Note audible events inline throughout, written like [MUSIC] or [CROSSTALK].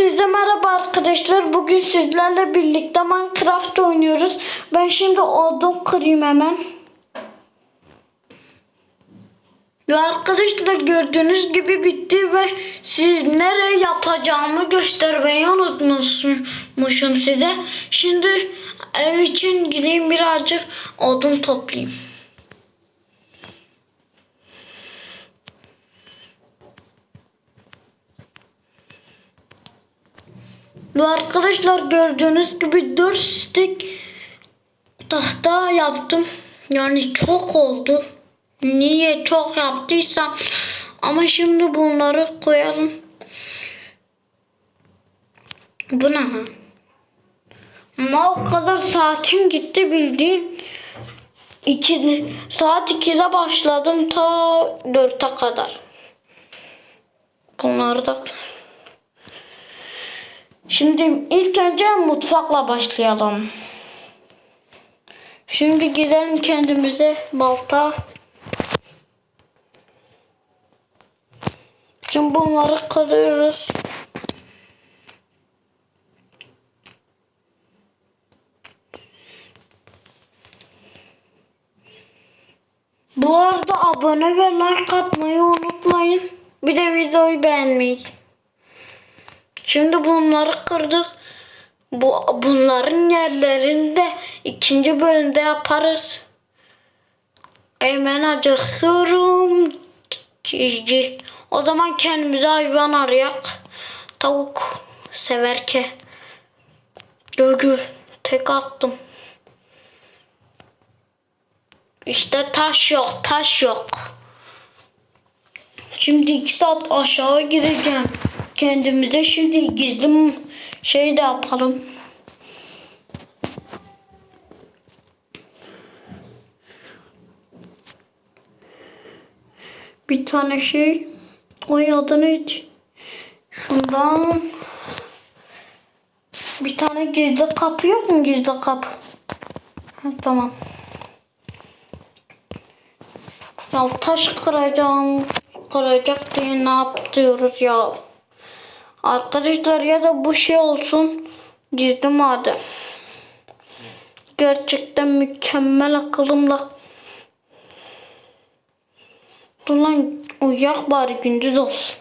Hepinize merhaba arkadaşlar. Bugün sizlerle birlikte Minecraft oynuyoruz. Ben şimdi odun kırayım hemen. Ve arkadaşlar gördüğünüz gibi bitti ve siz nereye yapacağımı göstermeyi unutmuşum size. Şimdi ev için gideyim birazcık odun toplayayım. Arkadaşlar gördüğünüz gibi 4 stick tahta yaptım. Yani çok oldu. Niye çok yaptıysam. Ama şimdi bunları koyalım. Bu ne ha? Ama o kadar saatim gitti bildiğin. 2 saat 2'de başladım ta 4'e kadar. Bunları da Şimdi ilk önce mutfakla başlayalım. Şimdi gidelim kendimize balta. Şimdi bunları kırıyoruz. Bu arada abone ve like atmayı unutmayın. Bir de videoyu beğenmeyi. Şimdi bunları kırdık. Bu bunların yerlerinde ikinci bölümde yaparız. Hemen acıkıyorum. O zaman kendimize hayvan arayak. Tavuk sever ki. Gögül. Tek attım. İşte taş yok, taş yok. Şimdi iki saat aşağı gideceğim. Kendimize şimdi gizli şey de yapalım. Bir tane şey. O adı neydi? Şundan bir tane gizli kapı yok mu gizli kapı? Ha, tamam. Ya taş kıracağım, kıracak diye ne yapıyoruz ya? Arkadaşlar ya da bu şey olsun gizli maden. Gerçekten mükemmel akıllımla. Dur lan uyak bari gündüz olsun.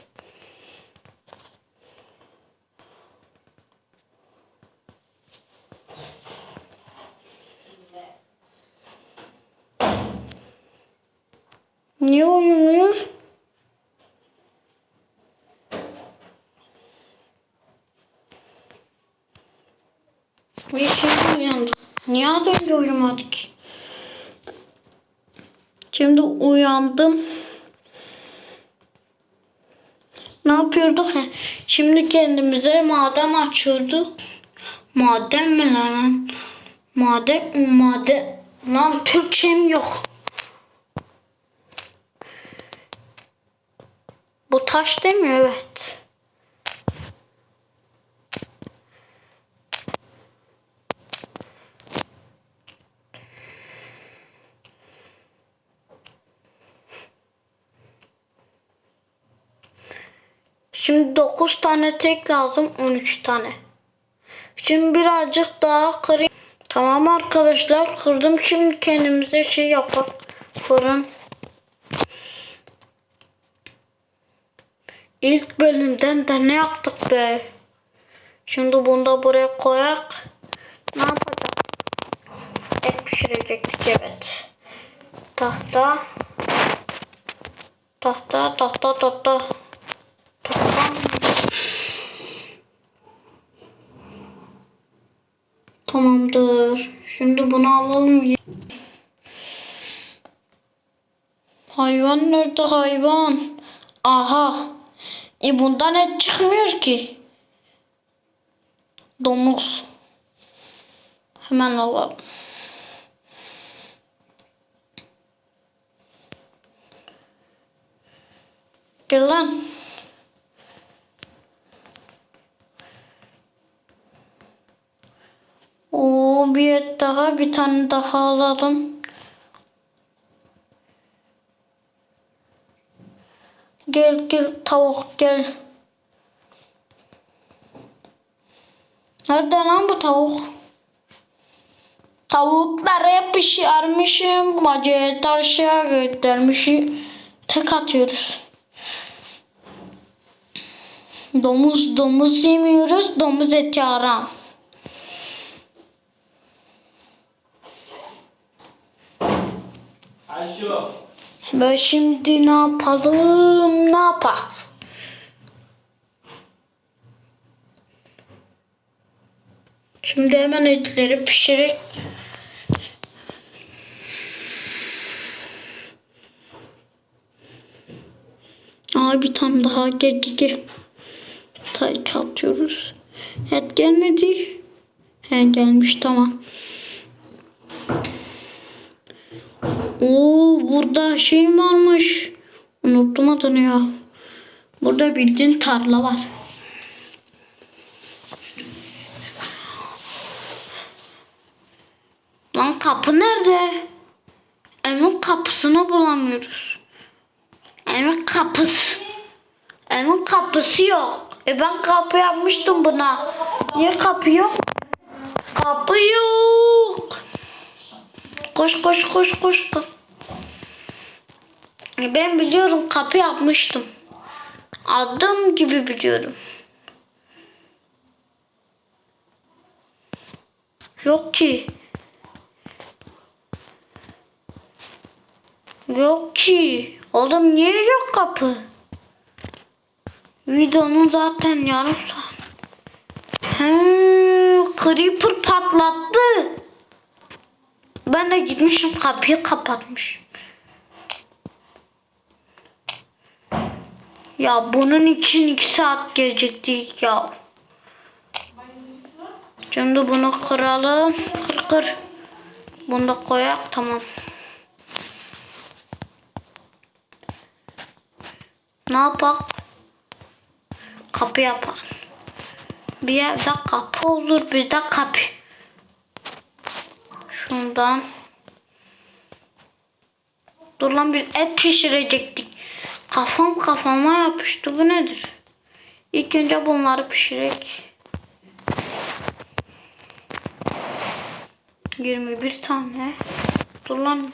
Niye uyumuyor? Ve şimdi uyandı. Niye az önce uyumadık? Şimdi uyandım. Ne yapıyorduk? He, Şimdi kendimize maden açıyorduk. Maden mi lan? Maden, maden. Lan Türkçem yok. Bu taş değil mi? Evet. Şimdi 9 tane tek lazım 13 tane. Şimdi birazcık daha kırayım. Tamam arkadaşlar kırdım şimdi kendimize şey yapalım. Fırın. İlk bölümden de ne yaptık be? Şimdi bunu da buraya koyak. Ne yapacak? Et pişirecektik evet. Tahta. Tahta tahta tahta. Tamamdır. Şimdi bunu alalım. Hayvan nerede hayvan? Aha. E bundan et çıkmıyor ki. Domuz. Hemen alalım. Gel lan. Oo bir et daha bir tane daha alalım. Gel gel tavuk gel. Nerede lan bu tavuk? Tavukları pişirmişim. Bacaya taşa götürmüşüm. Tek atıyoruz. Domuz domuz yemiyoruz. Domuz eti haram. Ve şimdi ne yapalım? Ne yapak? Şimdi hemen etleri pişirek. Aa bir tane daha geldi. Tay atıyoruz. Et gelmedi. He gelmiş tamam. Oo burada şey varmış. Unuttum adını ya. Burada bildiğin tarla var. Lan kapı nerede? Evin kapısını bulamıyoruz. Evin kapısı. Evin kapısı yok. E ben kapı yapmıştım buna. Niye kapı yok? Kapı yok. Koş koş koş koş. koş. E Ben biliyorum kapı yapmıştım. Adım gibi biliyorum. Yok ki. Yok ki. Oğlum niye yok kapı? Videonun zaten yarım saat. He, creeper patlattı. Ben de gitmişim kapıyı kapatmışım. Ya bunun için iki saat gelecektik ya. Şimdi bunu kıralım. Kır kır. Bunu da koyak tamam. Ne yapak? Kapı yapak. Bir yerde kapı olur, bir de kapı. Şundan. Dur lan bir et pişirecektik. Kafam kafama yapıştı. Bu nedir? İlk önce bunları pişirek. 21 tane. Dur lan.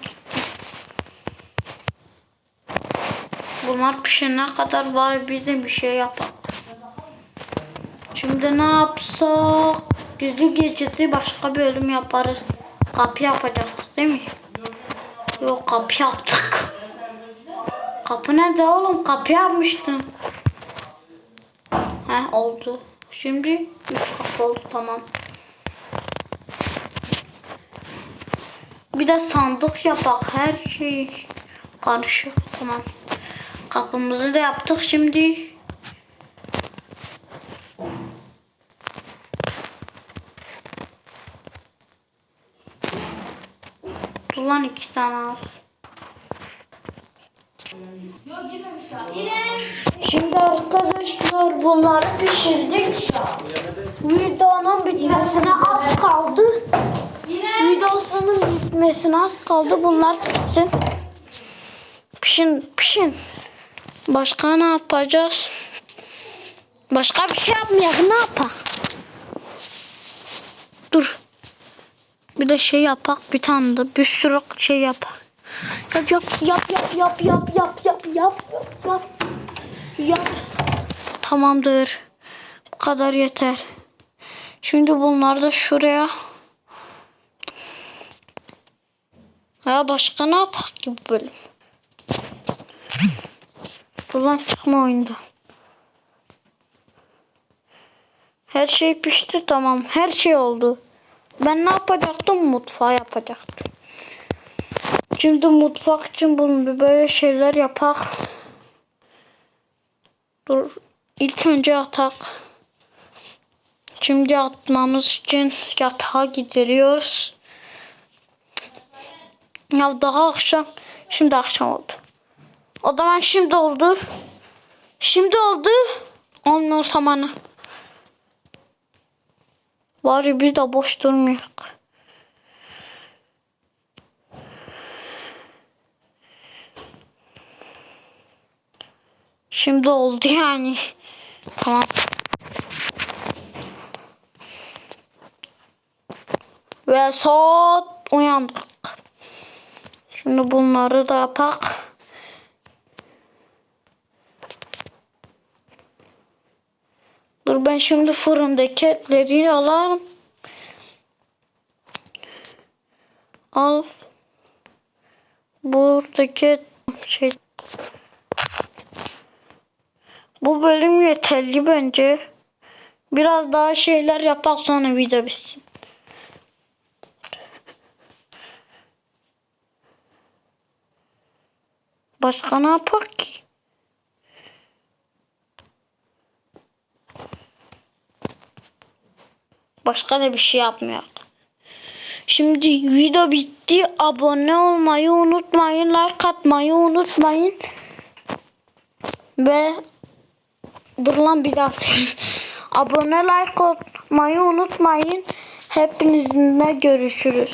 Bunlar pişene kadar var biz de bir şey yapalım. Şimdi ne yapsak? Gizli geçiti başka bir bölüm yaparız. Kapı yapacağız değil mi? Yok kapı yaptık. Kapı nerede oğlum? Kapı yapmıştım. Heh oldu. Şimdi üç kapı oldu tamam. Bir de sandık yapak. Her şey karışık. Tamam. Kapımızı da yaptık şimdi. Dur lan iki tane az. Şimdi arkadaşlar bunları pişirdik. Videonun bitmesine az kaldı. Videosunun bitmesine az kaldı. Bunlar pişsin. Pişin, pişin. Başka ne yapacağız? Başka bir şey yapmayalım. Ne yapalım? Dur. Bir de şey yapak bir tane de bir sürü şey yapak. Yap yap yap yap yap yap yap yap yap yap yap. Tamamdır. Bu kadar yeter. Şimdi bunları da şuraya. Ya başka ne yapak ki bu bölüm? Ulan çıkma oyunda. Her şey pişti tamam. Her şey oldu. Ben ne yapacaktım? Mutfağı yapacaktım. Şimdi mutfak için bunu böyle şeyler yapak. Dur. İlk önce yatak. Şimdi yatmamız için yatağa gideriyoruz. Ya daha akşam. Şimdi akşam oldu. O zaman şimdi oldu. Şimdi oldu. Olmuyor zamanı. Bari biz de boş durmuyoruz. Şimdi oldu yani. Tamam. Ve saat uyandık. Şimdi bunları da yapak. Dur ben şimdi fırındaki etleri alalım. Al. Buradaki şey. Bu bölüm yeterli bence. Biraz daha şeyler yapak sonra video bitsin. Başka ne yapak ki? Başka da bir şey yapmıyor. Şimdi video bitti. Abone olmayı unutmayın. Like atmayı unutmayın. Ve dur lan bir daha. [LAUGHS] Abone like atmayı unutmayın. Hepinizle görüşürüz.